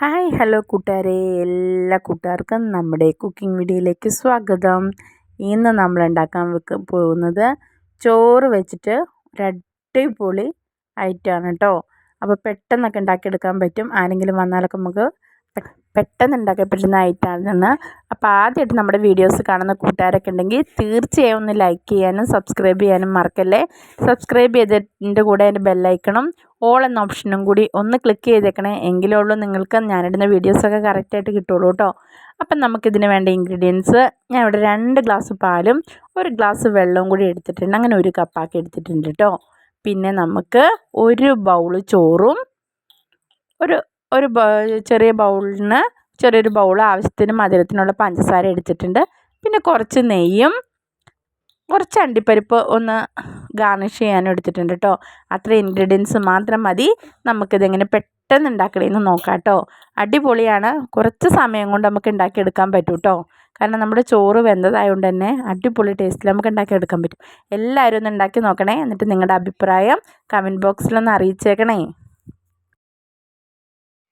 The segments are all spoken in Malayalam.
ഹായ് ഹലോ കൂട്ടുകാരെ. എല്ലാ കൂട്ടുകാർക്കും നമ്മുടെ കുക്കിംഗ് വീഡിയോയിലേക്ക് സ്വാഗതം. ഇന്ന് നമ്മൾ ഉണ്ടാക്കാൻ വെക്ക പോകുന്നത് ചോറ് വെച്ചിട്ട് ഒരടിപൊളി ഐറ്റമാണ് കേട്ടോ. അപ്പോൾ പെട്ടെന്നൊക്കെ ഉണ്ടാക്കിയെടുക്കാൻ പറ്റും. ആരെങ്കിലും വന്നാലൊക്കെ നമുക്ക് പെട്ടെന്ന് ഉണ്ടാക്കാൻ പറ്റുന്ന ഐറ്റമാണ് അപ്പോൾ ആദ്യമായിട്ട് നമ്മുടെ വീഡിയോസ് കാണുന്ന കൂട്ടുകാരൊക്കെ ഉണ്ടെങ്കിൽ തീർച്ചയായും ഒന്ന് ലൈക്ക് ചെയ്യാനും സബ്സ്ക്രൈബ് ചെയ്യാനും മറക്കല്ലേ? സബ്സ്ക്രൈബ് ചെയ്തതിന്റെ കൂടെ അതിന്റെ ബെല്ലൈക്കണം ഓൾ എന്ന ഓപ്ഷനും കൂടി ഒന്ന് ക്ലിക്ക് ചെയ്തേക്കണേ. എങ്കിലേ ഉള്ളൂ നിങ്ങൾക്ക് ഞാനിടുന്ന വീഡിയോസൊക്കെ കറക്റ്റായിട്ട് കിട്ടുള്ളൂ കേട്ടോ അപ്പം നമുക്കിതിന് വേണ്ട ഇൻഗ്രീഡിയൻസ് ഞാൻ ഇവിടെ രണ്ട് ഗ്ലാസ് പാലും ഒരു ഗ്ലാസ് വെള്ളവും കൂടി എടുത്തിട്ടുണ്ട്. അങ്ങനെ ഒരു കപ്പാക്കി എടുത്തിട്ടുണ്ട് കേട്ടോ പിന്നെ നമുക്ക് ഒരു ബൗൾ ചോറും ഒരു ഒരു ചെറിയ ബൗളിന് ചെറിയൊരു ബൗൾ ആവശ്യത്തിന് മധുരത്തിനുള്ള പഞ്ചസാര എടുത്തിട്ടുണ്ട്. പിന്നെ കുറച്ച് നെയ്യും കുറച്ച് അണ്ടിപ്പരിപ്പ് ഒന്ന് ഗാർണിഷ് ചെയ്യാനും എടുത്തിട്ടുണ്ട് കേട്ടോ അത്ര ഇൻഗ്രീഡിയൻസ് മാത്രം മതി. നമുക്കിതെങ്ങനെ പെട്ടെന്ന് ഉണ്ടാക്കണമെന്ന് നോക്കാം കേട്ടോ അടിപൊളിയാണ്. കുറച്ച് സമയം കൊണ്ട് നമുക്ക് ഉണ്ടാക്കിയെടുക്കാൻ പറ്റും കേട്ടോ കാരണം നമ്മുടെ ചോറ് വെന്തതായതുകൊണ്ട് തന്നെ അടിപൊളി ടേസ്റ്റിൽ നമുക്ക് ഉണ്ടാക്കിയെടുക്കാൻ പറ്റും. എല്ലാവരും ഒന്ന് ഉണ്ടാക്കി നോക്കണേ. എന്നിട്ട് നിങ്ങളുടെ അഭിപ്രായം കമന്റ് ബോക്സിലൊന്ന് അറിയിച്ചേക്കണേ.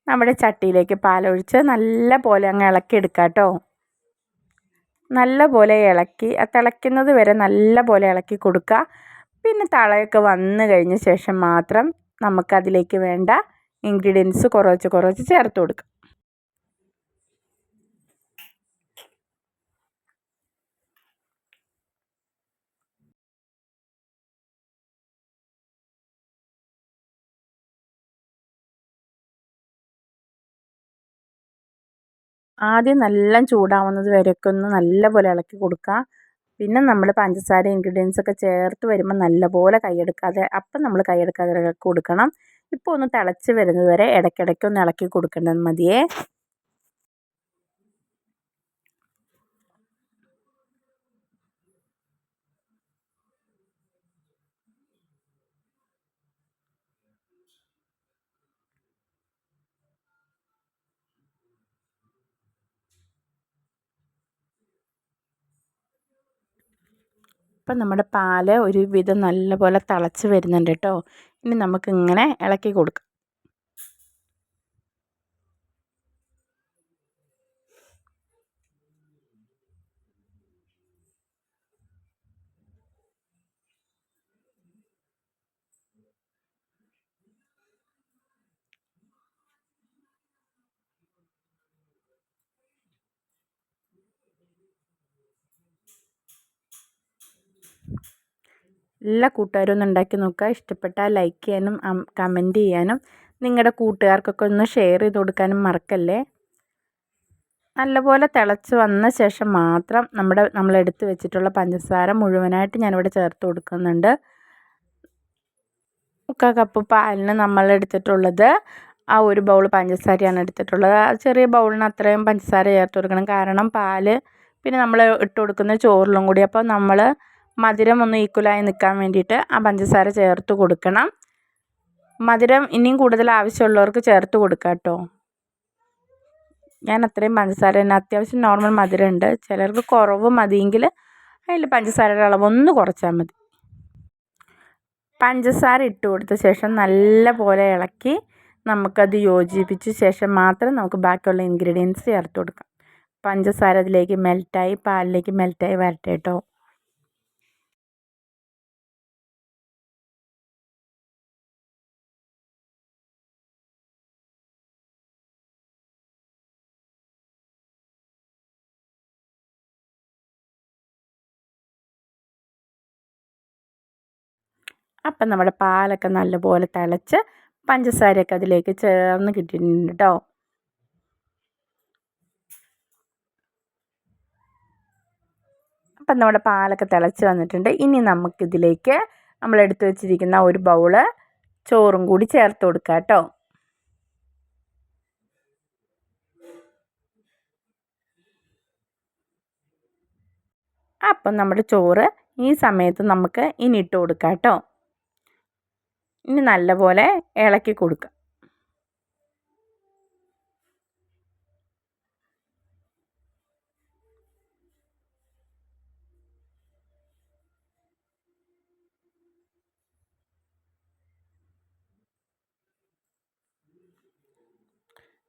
നമ്മുടെ ചട്ടിയിലേക്ക് പാലൊഴിച്ച് നല്ല പോലെ അങ്ങ് ഇളക്കിയെടുക്കാം കേട്ടോ നല്ല പോലെ ഇളക്കി ആ തിളയ്ക്കുന്നത് വരെ നല്ല പോലെ ഇളക്കി കൊടുക്കുക. പിന്നെ തളയൊക്കെ വന്നു കഴിഞ്ഞ ശേഷം മാത്രം നമുക്കതിലേക്ക് വേണ്ട ഇൻഗ്രീഡിയൻസ് കുറച്ച് കുറച്ച് ചേർത്ത് കൊടുക്കുക. ആദ്യം നല്ല ചൂടാവുന്നത് വരെയൊക്കെ ഒന്ന് നല്ലപോലെ ഇളക്കി കൊടുക്കുക പിന്നെ നമ്മൾ പഞ്ചസാര ഇൻഗ്രീഡിയൻസ് ഒക്കെ ചേർത്ത് വരുമ്പോൾ നല്ലപോലെ കൈയെടുക്കാതെ അപ്പം നമ്മൾ കൈയെടുക്കാതെ കൊടുക്കണം. ഇപ്പോൾ ഒന്ന് തിളച്ച് വരുന്നത് വരെ ഇടയ്ക്കിടയ്ക്ക് ഒന്ന് ഇളക്കി കൊടുക്കേണ്ടത് മതിയേ. ഇപ്പം നമ്മുടെ പാൽ ഒരുവിധം നല്ലപോലെ തിളച്ച് വരുന്നുണ്ട് കേട്ടോ. ഇനി നമുക്കിങ്ങനെ ഇളക്കി കൊടുക്കാം. എല്ലാ കൂട്ടുകാരും ഒന്ന് ഉണ്ടാക്കി നോക്കുക. ഇഷ്ടപ്പെട്ടാൽ ലൈക്ക് ചെയ്യാനും കമന്റ് ചെയ്യാനും നിങ്ങളുടെ കൂട്ടുകാർക്കൊക്കെ ഒന്ന് ഷെയർ ചെയ്ത് കൊടുക്കാനും മറക്കല്ലേ? നല്ലപോലെ തിളച്ച് വന്ന ശേഷം മാത്രം നമ്മുടെ നമ്മൾ എടുത്തു വെച്ചിട്ടുള്ള പഞ്ചസാര മുഴുവനായിട്ട് ഞാനിവിടെ ചേർത്ത് കൊടുക്കുന്നുണ്ട്. മുക്കാൽ കപ്പ് പാലിന് നമ്മൾ എടുത്തിട്ടുള്ളത് ആ ഒരു ബൗൾ പഞ്ചസാരയാണ് എടുത്തിട്ടുള്ളത്. ആ ചെറിയ ബൗളിന് അത്രയും പഞ്ചസാര ചേർത്ത് കൊടുക്കണം. കാരണം പാൽ പിന്നെ നമ്മൾ ഇട്ട് കൊടുക്കുന്ന ചോറിലും കൂടി. അപ്പോൾ നമ്മൾ മധുരം ഒന്ന് ഈക്വലായി നിൽക്കാൻ വേണ്ടിയിട്ട് ആ പഞ്ചസാര ചേർത്ത് കൊടുക്കണം. മധുരം ഇനിയും കൂടുതൽ ആവശ്യമുള്ളവർക്ക് ചേർത്ത് കൊടുക്കാം കേട്ടോ. ഞാൻ അത്രയും പഞ്ചസാര തന്നെ. അത്യാവശ്യം നോർമൽ മധുരം ഉണ്ട് ചിലർക്ക് കുറവ് മതിയെങ്കിൽ അതിൽ പഞ്ചസാരയുടെ അളവ് ഒന്ന് കുറച്ചാൽ മതി. പഞ്ചസാര ഇട്ട് കൊടുത്ത ശേഷം നല്ല പോലെ ഇളക്കി നമുക്കത് യോജിപ്പിച്ച ശേഷം മാത്രം നമുക്ക് ബാക്കിയുള്ള ഇൻഗ്രീഡിയൻസ് ചേർത്ത് കൊടുക്കാം. പഞ്ചസാര അതിലേക്ക് മെൽറ്റായി പാലിലേക്ക് മെൽറ്റായി വരട്ടെ കേട്ടോ. അപ്പം നമ്മുടെ പാലൊക്കെ നല്ലപോലെ തിളച്ച് പഞ്ചസാരയൊക്കെ അതിലേക്ക് ചേർന്ന് കിട്ടിയിട്ടുണ്ട് കേട്ടോ അപ്പം നമ്മുടെ പാലൊക്കെ തിളച്ച് വന്നിട്ടുണ്ട്. ഇനി നമുക്കിതിലേക്ക് നമ്മൾ എടുത്തു വെച്ചിരിക്കുന്ന ഒരു ബൗൾ ചോറും കൂടി ചേർത്ത് കൊടുക്കുക കേട്ടോ അപ്പം നമ്മുടെ ചോറ് ഈ സമയത്ത് നമുക്ക് ഇനി ഇട്ട് കൊടുക്കാം കേട്ടോ ഇനി നല്ലപോലെ ഇളക്കി കൊടുക്കുക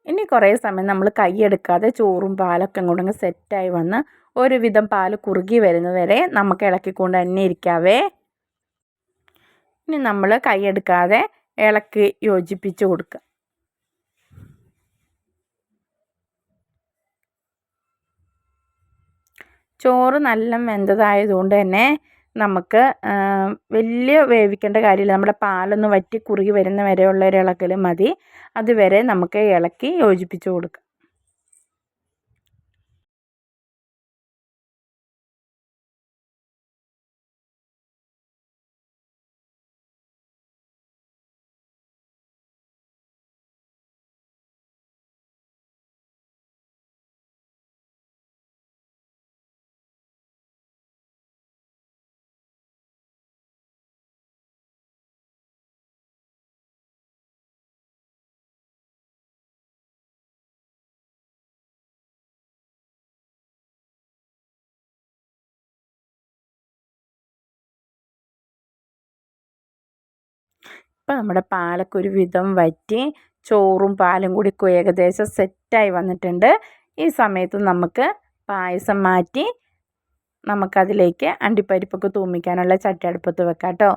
ഇനി കുറേ സമയം നമ്മൾ കൈയെടുക്കാതെ ചോറും പാലൊക്കെ കൂടെ സെറ്റായി വന്ന് ഒരുവിധം പാൽ കുറുകി വരുന്നതുവരെ നമുക്ക് ഇളക്കിക്കൊണ്ട് തന്നെ ഇരിക്കാവേ. ഇനി നമ്മൾ കൈയെടുക്കാതെ ഇളക്കി യോജിപ്പിച്ച് കൊടുക്കുക ചോറ് നല്ല വെന്തതായതുകൊണ്ട് തന്നെ നമുക്ക് വലിയ വേവിക്കേണ്ട കാര്യമില്ല. നമ്മുടെ പാലൊന്ന് വറ്റി കുറുകി വരുന്ന വരെയുള്ള ഒരു ഇളക്കൽ മതി. അതുവരെ നമുക്ക് ഇളക്കി യോജിപ്പിച്ച് കൊടുക്കാം. ഇപ്പം നമ്മുടെ പാലൊക്കെ ഒരു വിധം വറ്റി ചോറും പാലും കൂടി ഏകദേശം സെറ്റായി വന്നിട്ടുണ്ട്. ഈ സമയത്ത് നമുക്ക് പായസം മാറ്റി നമുക്കതിലേക്ക് അണ്ടിപ്പരിപ്പൊക്കെ തൂമിക്കാനുള്ള ചട്ടി അടുപ്പത്ത് വെക്കാം കേട്ടോ.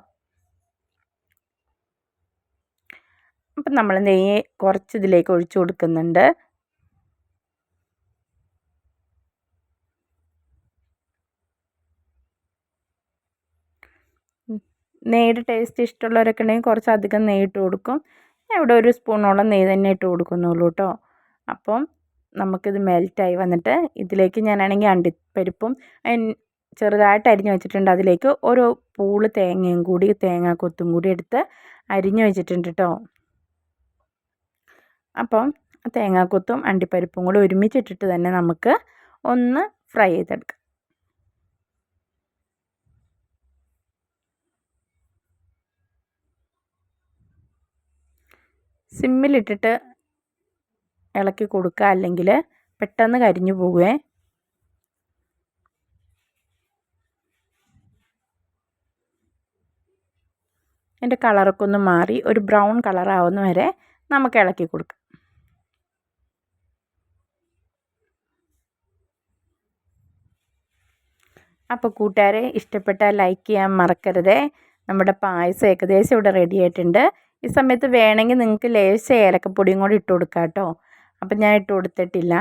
അപ്പം നമ്മൾ നെയ്യ് കുറച്ച് ഇതിലേക്ക് ഒഴിച്ചു കൊടുക്കുന്നുണ്ട്. നെയ്യുടെ ടേസ്റ്റ് ഇഷ്ടമുള്ളവരൊക്കെ ഉണ്ടെങ്കിൽ കുറച്ചധികം നെയ്യ് ഇട്ട് കൊടുക്കും. ഇവിടെ ഒരു സ്പൂണോളം നെയ്യ് തന്നെ ഇട്ട് കൊടുക്കുന്നുള്ളൂ കേട്ടോ അപ്പം നമുക്കിത് മെൽറ്റായി വന്നിട്ട് ഇതിലേക്ക് ഞാനാണെങ്കിൽ അണ്ടിപ്പരിപ്പും ചെറുതായിട്ട് അരിഞ്ഞ് വെച്ചിട്ടുണ്ട്. അതിലേക്ക് ഒരു പൂൾ തേങ്ങയും കൂടി തേങ്ങ കൊത്തും കൂടി എടുത്ത് അരിഞ്ഞ് വെച്ചിട്ടുണ്ട് കേട്ടോ അപ്പം തേങ്ങാക്കൊത്തും അണ്ടിപ്പരിപ്പും കൂടി ഒരുമിച്ചിട്ടിട്ട് തന്നെ നമുക്ക് ഒന്ന് ഫ്രൈ ചെയ്തെടുക്കാം. സിമ്മിലിട്ടിട്ട് ഇളക്കി കൊടുക്കുക. അല്ലെങ്കിൽ പെട്ടെന്ന് കരിഞ്ഞു പോകുവേ അതിന്റെ കളറൊക്കെ ഒന്ന് മാറി. ഒരു ബ്രൗൺ കളറാവുന്ന വരെ നമുക്ക് ഇളക്കി കൊടുക്കാം. അപ്പോൾ കൂട്ടുകാരെ ഇഷ്ടപ്പെട്ടാൽ ലൈക്ക് ചെയ്യാൻ മറക്കരുതേ. നമ്മുടെ പായസം ഏകദേശം ഇവിടെ റെഡി ആയിട്ടുണ്ട്. ഈ സമയത്ത് വേണമെങ്കിൽ നിങ്ങൾക്ക് ലേശ ഏലക്കപ്പൊടിയും കൂടി ഇട്ട് കൊടുക്കാം കേട്ടോ. അപ്പം ഞാൻ ഇട്ട് കൊടുത്തിട്ടില്ല.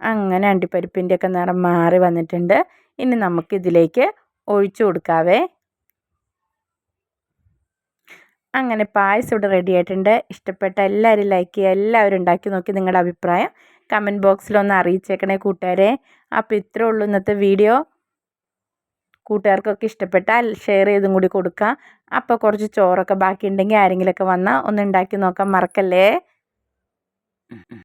അങ്ങനെ അണ്ടിപ്പരിപ്പിന്റെയൊക്കെ നിറം മാറി വന്നിട്ടുണ്ട്. ഇനി നമുക്കിതിലേക്ക് ഒഴിച്ചു കൊടുക്കാവേ. അങ്ങനെ പായസം ഇവിടെ റെഡി ആയിട്ടുണ്ട്. ഇഷ്ടപ്പെട്ട എല്ലാവരും ലൈക്ക് ചെയ്യുക. എല്ലാവരും ഉണ്ടാക്കി നോക്കി നിങ്ങളുടെ അഭിപ്രായം കമന്റ് ബോക്സിലൊന്ന് അറിയിച്ചേക്കണേ കൂട്ടുകാരെ. അപ്പോൾ ഇത്രേ ഉള്ളൂ ഇന്നത്തെ വീഡിയോ കൂട്ടുകാർക്കൊക്കെ ഇഷ്ടപ്പെട്ടാൽ ഷെയർ ചെയ്തും കൂടി കൊടുക്കുക അപ്പോൾ കുറച്ച് ചോറൊക്കെ ബാക്കിയുണ്ടെങ്കിൽ ആരെങ്കിലുമൊക്കെ വന്നാൽ ഒന്ന് ഉണ്ടാക്കി നോക്കാൻ മറക്കല്ലേ?